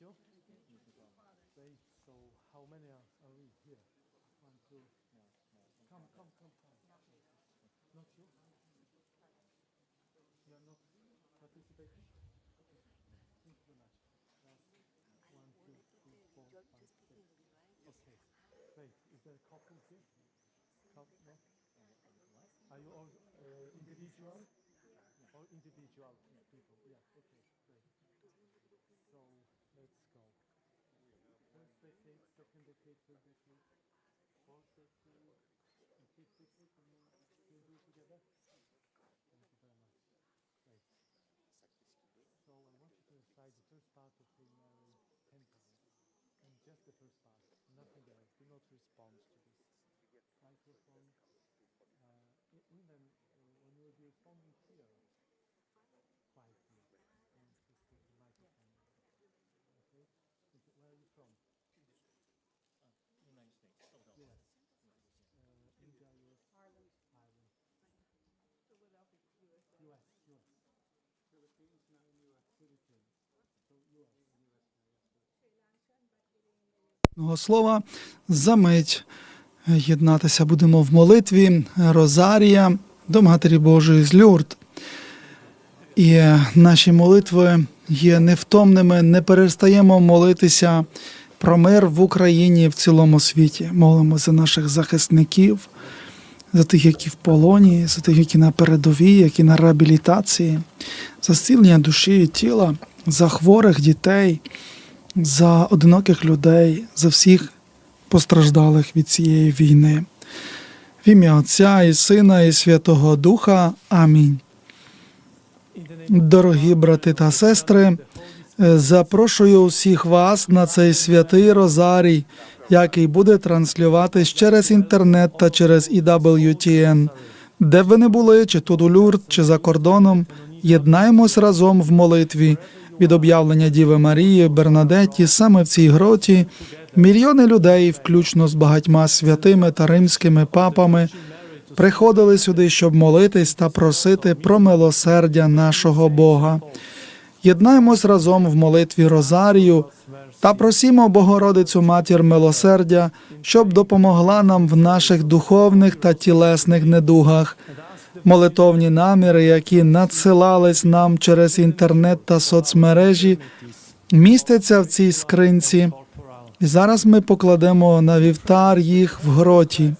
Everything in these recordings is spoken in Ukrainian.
you. Great. So how many are, are we here? One, two. Come, come, come, come. Not you? You are not participating? Okay. Thank you very much. That's one, two, three, four, five, six. Okay. Great. Is there a couple here? Couple? No? Are you all uh, individual? Or individual people? Yeah. Okay. Let's go. First and you, can you do it together? Thank you very much. Great. So I want you to recite the first part of the Mary ten times, and just the first part, nothing else. Do not respond to this microphone. Uh, even uh, when you will be responding слова за мить єднатися будемо в молитві Розарія до Матері Божої з Люрд. І наші молитви є невтомними, не перестаємо молитися про мир в Україні в цілому світі. Молимо за наших захисників, за тих, які в полоні, за тих, які на передовій, які на реабілітації, за зцілення душі і тіла, за хворих дітей за одиноких людей, за всіх постраждалих від цієї війни. В ім'я Отця і Сина, і Святого Духа. Амінь. Дорогі брати та сестри, е, запрошую усіх вас на цей святий Розарій, який буде транслюватись через інтернет та через EWTN. Де б ви не були, чи тут у Люрд, чи за кордоном, єднаємось разом в молитві від об'явлення Діви Марії, Бернадетті, саме в цій гроті. Мільйони людей, включно з багатьма святими та римськими папами, приходили сюди, щоб молитись та просити про милосердя нашого Бога. Єднаємось разом в молитві Розарію та просімо Богородицю Матір милосердя, щоб допомогла нам в наших духовних та тілесних недугах. Молитовні наміри, які надсилались нам через інтернет та соцмережі, містяться в цій скринці. І зараз ми покладемо на вівтар їх в гроті.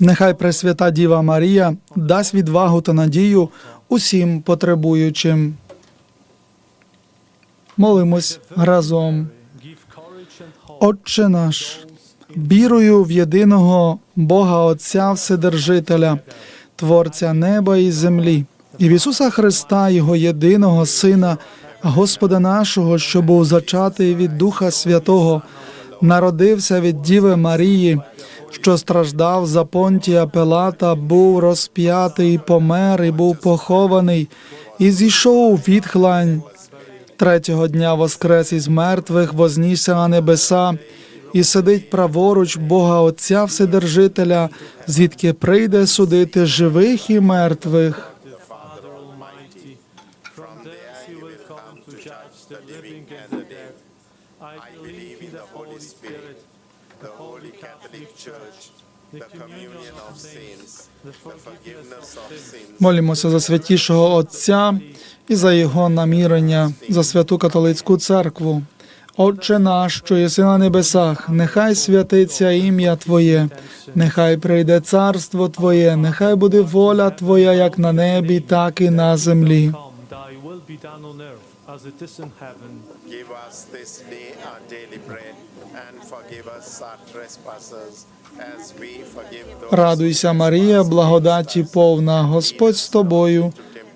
Нехай Пресвята Діва Марія дасть відвагу та надію усім потребуючим. Молимось разом. give courage and hope. Отче наш, вірую в єдиного Бога Отця Вседержителя, Творця неба і землі, і в Ісуса Христа, Його єдиного Сина, Господа нашого, що був зачатий від Духа Святого, народився від Діви Марії, що страждав за Понтія Пилата, був розп'ятий, помер і був похований, і зійшов у відхлань. Третього дня воскрес із мертвих, вознісся на небеса і сидить праворуч Бога Отця Вседержителя, звідки прийде судити живих і мертвих. Молімося за святішого Отця і за його намірення, за святу католицьку церкву. Отче наш, що єси на небесах, нехай святиться ім'я Твоє, нехай прийде царство Твоє, нехай буде воля Твоя як на небі, так і на землі. come, thy will be done on earth as it is in heaven. give us this day our daily bread, and forgive us our trespasses, as we forgive those Радуйся, Марія, благодаті повна, Господь з тобою,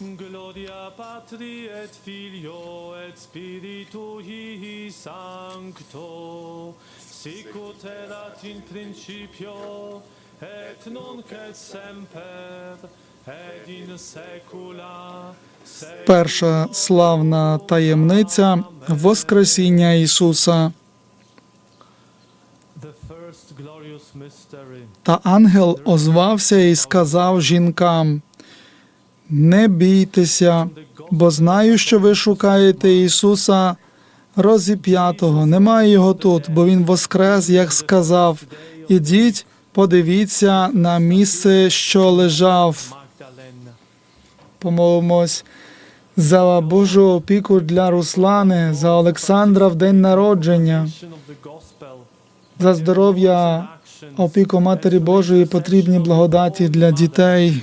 Gloria Patri et Filio et Spiritui Sancto, sicut erat in principio, et nunc et semper, et in saecula. Перша славна таємниця Воскресіння Ісуса. Та ангел озвався і сказав жінкам: Не бійтеся, бо знаю, що ви шукаєте Ісуса розіп'ятого. Немає його тут, бо Він воскрес, як сказав. Ідіть, подивіться на місце, що лежав. Помолимось за Божу опіку для Руслани, за Олександра в день народження, за здоров'я, опіку Матері Божої, потрібні благодаті для дітей.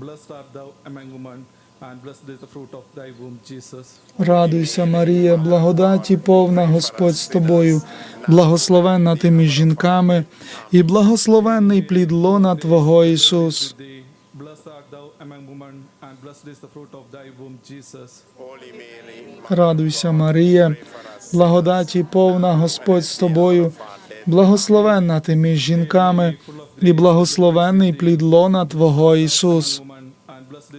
Blessed art thou among women, and blessed is the fruit of thy womb, Jesus. Радуйся, Марія, благодаті повна Господь з тобою, благословенна ти між жінками, і благословенний плід лона Твого Ісус. Радуйся, Марія, благодаті повна Господь з тобою, благословенна ти між жінками, і благословенний плід лона Твого Ісус.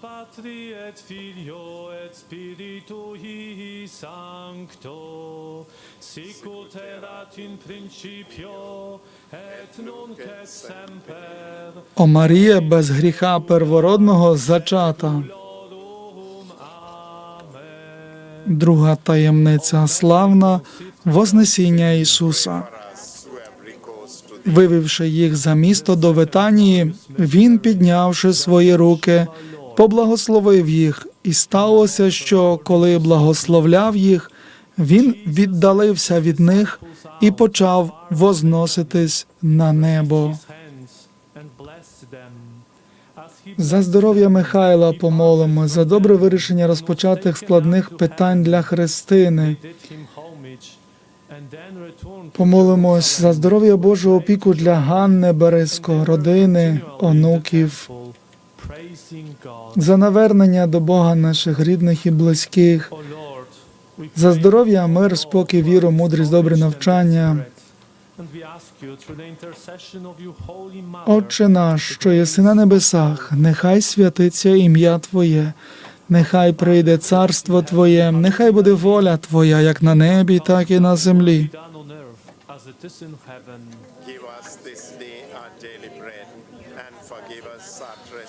Patri et Filio et Spiritui Sancto, sicut erat in principio, et nunc et semper, О Марія без гріха первородного зачата. Друга таємниця славна Вознесіння Ісуса. Вивівши їх за місто до Витанії, він, піднявши свої руки, поблагословив їх, і сталося, що коли благословляв їх, він віддалився від них і почав возноситись на небо. За здоров'я Михайла помолимо, за добре вирішення розпочатих складних питань для Христини. Помолимось за здоров'я Божого опіку для Ганни Березко, родини, онуків, за навернення до Бога наших рідних і близьких, за здоров'я, мир, спокій, віру, мудрість, добре навчання. Отче наш, що єси на небесах, нехай святиться ім'я Твоє, нехай прийде царство Твоє, нехай буде воля Твоя, як на небі, так і на землі. Give us this day our daily bread, and forgive us our trespasses, as we forgive those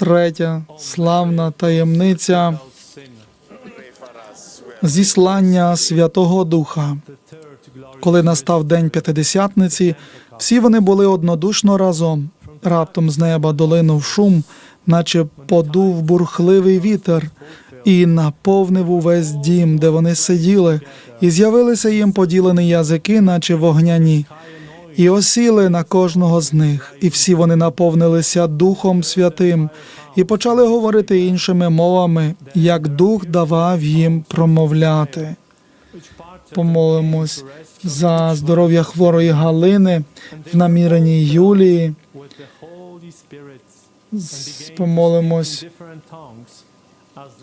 Третя славна таємниця зіслання Святого Духа. Коли настав день п'ятидесятниці, всі вони були однодушно разом. Раптом з неба долинув шум, наче подув бурхливий вітер, і наповнив увесь дім, де вони сиділи, і з'явилися їм поділені язики, наче вогняні, і осіли на кожного з них, і всі вони наповнилися Духом Святим, і почали говорити іншими мовами, як Дух давав їм промовляти помолимось за здоров'я хворої Галини в наміреній Юлії. Помолимось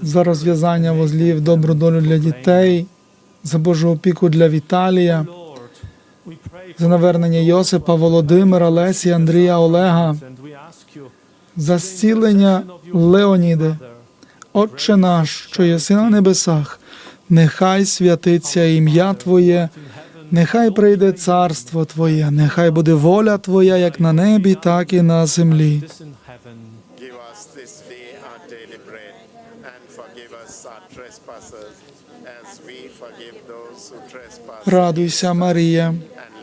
за розв'язання вузлів добру долю для дітей, за Божу опіку для Віталія, за навернення Йосипа, Володимира, Лесі, Андрія, Олега, за зцілення Леоніди, Отче наш, що єси на небесах, нехай святиться ім'я Твоє, нехай прийде царство Твоє, нехай буде воля Твоя, як на небі, так і на землі. Радуйся, Марія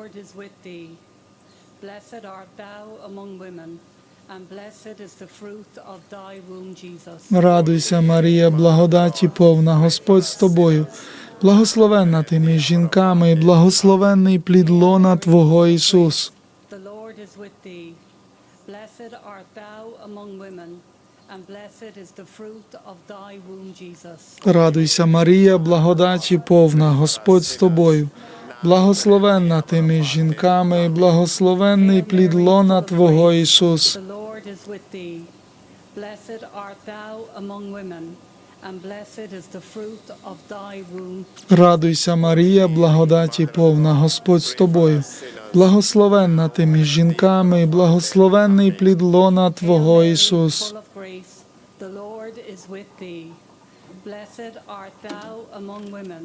Lord is with thee. Blessed art thou among women, and blessed is the fruit of thy womb, Jesus. Радуйся, Марія, благодаті повна, Господь з тобою, благословенна ти між жінками, і благословенний плід лона Твого Ісус. The Lord is with thee. Blessed art thou among women, and blessed is the fruit of thy womb, Jesus. Радуйся, Марія, благодаті повна, Господь з тобою, благословенна ти між жінками, і благословенний плід лона Твого Ісус. Радуйся, Марія, благодаті повна, Господь з тобою, благословенна ти між жінками, і благословенний плід лона Твого Ісус. Blessed art thou among women,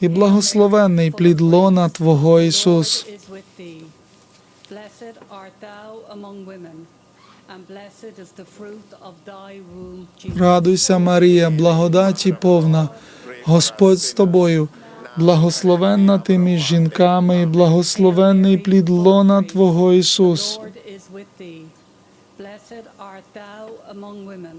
і благословенний плід лона Твого Ісус. Радуйся, Марія, благодаті повна, Господь з тобою, благословенна ти між жінками, і благословенний плід лона Твого Ісус. Blessed art thou among women,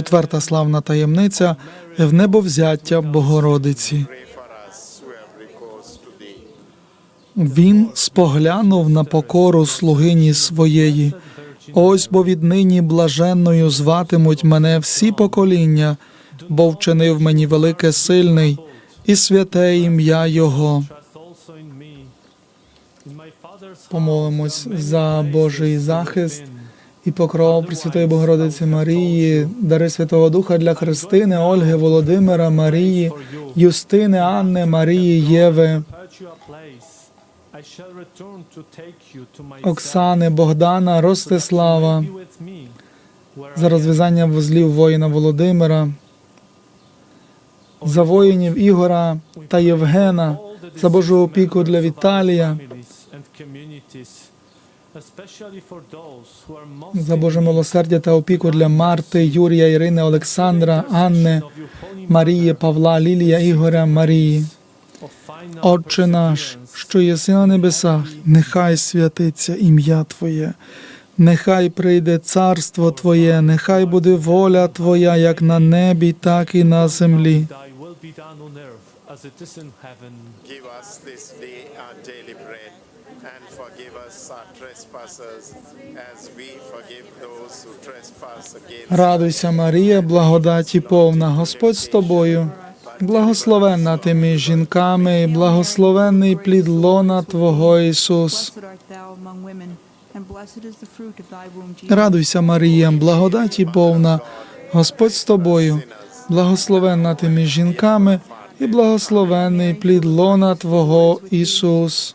Четверта славна таємниця в небовзяття Богородиці. Він споглянув на покору слугині своєї. Ось бо віднині блаженною зватимуть мене всі покоління, бо вчинив мені велике сильний і святе ім'я Його. Помолимось за Божий захист. І покров Пресвятої Богородиці Марії, дари Святого Духа для Христини, Ольги, Володимира, Марії, Юстини, Анни, Марії, Єви. Оксани, Богдана, Ростислава. За розв'язання вузлів воїна Володимира, за воїнів Ігора та Євгена, за Божу опіку для Віталія, за Боже милосердя та опіку для Марти, Юрія, Ірини, Олександра, Анни, Марії, Павла, Лілія, Ігоря, Марії. Отче наш, що єси на небесах, нехай святиться ім'я Твоє, нехай прийде царство Твоє, нехай буде воля Твоя, як на небі, так і на землі. Give us this day our daily bread, and forgive us our trespasses, as we forgive those who trespass against us. Радуйся, Марія, благодаті повна, Господь з тобою, Благословенна ти між жінками, і благословенний плід лона Твого Ісус. Радуйся, Марія, благодаті повна, Господь з тобою, благословенна ти між жінками, і благословенний плід лона Твого Ісус.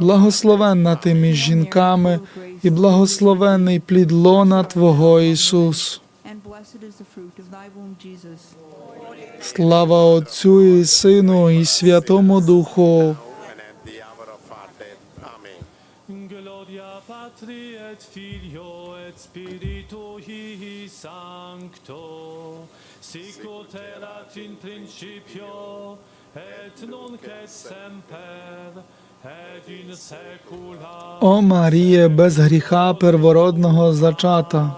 благословенна ти між жінками, і благословенний плід лона Твого Ісус. Слава Отцю і Сину, і Святому Духу. and at the hour of our death. Amen. Gloria Patri et Filio et Spiritui Sancto, sic ut erat in principio, et nunc et semper. О Маріє, без гріха первородного зачата.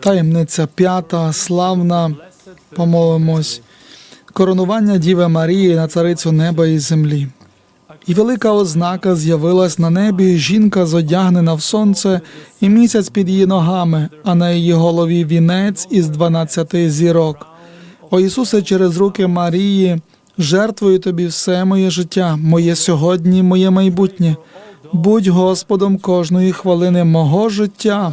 Таємниця п'ята, славна, помолимось. Коронування Діви Марії на царицю неба і землі. І велика ознака з'явилась на небі жінка зодягнена в сонце, і місяць під її ногами, а на її голові вінець із дванадцяти зірок. О Ісусе, через руки Марії, жертвую тобі все моє життя, моє сьогодні, моє майбутнє. Будь Господом кожної хвилини мого життя.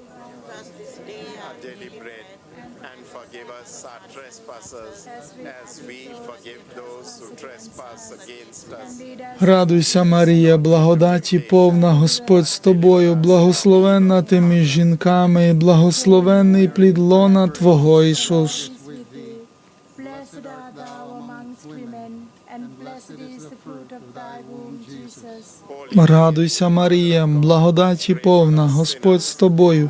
Us our trespasses, as we forgive those who trespass against us. Радуйся, Марія, благодаті повна, Господь з тобою, благословенна ти між жінками, і благословенний плід лона Твого Ісус. Радуйся, Марія, благодаті повна, Господь з тобою,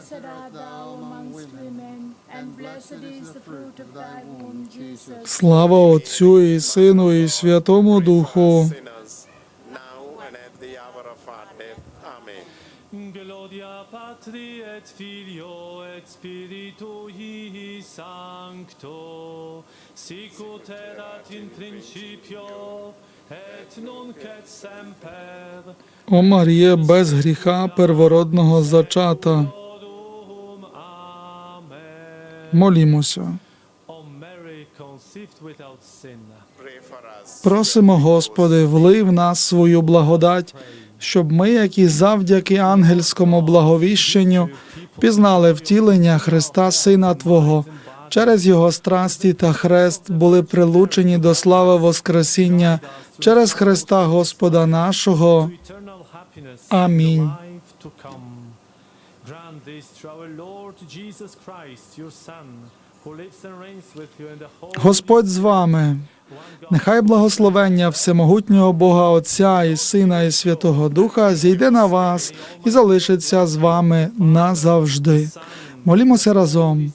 Blessed art thou amongst women, and blessed is the fruit of thy womb, Jesus. Слава Отцю і Сину, і Святому Духу. sinners, now and at the hour of our death. Amen. Gloria Patri et Filio et Spiritui Sancto, sic erat in principio, et nunc et semper, О Марія, без гріха первородного зачата. Us. Просимо, Господи, влий в нас свою благодать, щоб ми, які завдяки ангельському благовіщенню, пізнали втілення Христа, Сина Твого, через Його страсті та хрест були прилучені до слави Воскресіння через Христа Господа нашого. to Grant this to our Lord Jesus Christ, your Son, who lives and reigns with you in the Holy Господь з вами. Нехай благословення всемогутнього Бога Отця і Сина і Святого Духа зійде на вас і залишиться з вами назавжди. Молімося разом.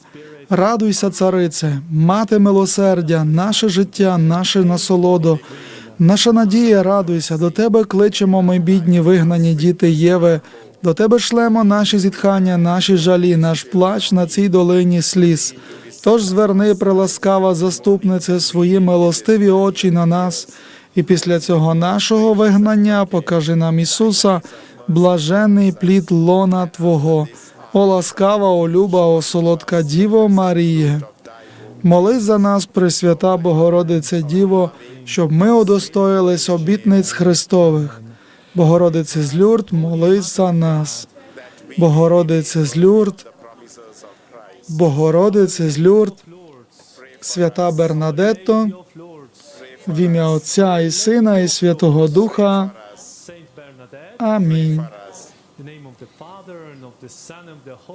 Радуйся, царице, мати милосердя, наше життя, наше насолодо. Наша надія, радуйся, до тебе кличемо ми, бідні, вигнані діти Єви. До тебе шлемо наші зітхання, наші жалі, наш плач на цій долині сліз. Тож зверни, приласкава заступнице, свої милостиві очі на нас, і після цього нашого вигнання покажи нам Ісуса, блажений плід лона Твого, о ласкава, о люба, о солодка Діво Маріє. Молись за нас, Пресвята Богородице Діво, щоб ми удостоїлись обітниць Христових. Богородице з Люрд, молись за нас. Богородице з Люрд. Богородице з Люрд, свята Бернадетто, в ім'я Отця і Сина і Святого Духа. Амінь.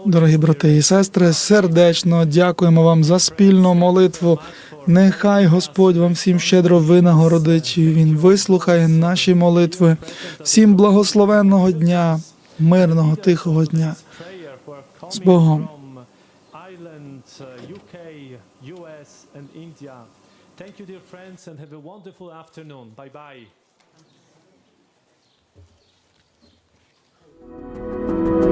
Дорогі брати і сестри, сердечно дякуємо вам за спільну молитву. Нехай Господь вам всім щедро винагородить. і Він вислухає наші молитви. Всім благословенного дня, мирного, тихого дня. З Богом. Thank you, dear friends, and have a wonderful afternoon. Bye bye. Thank you.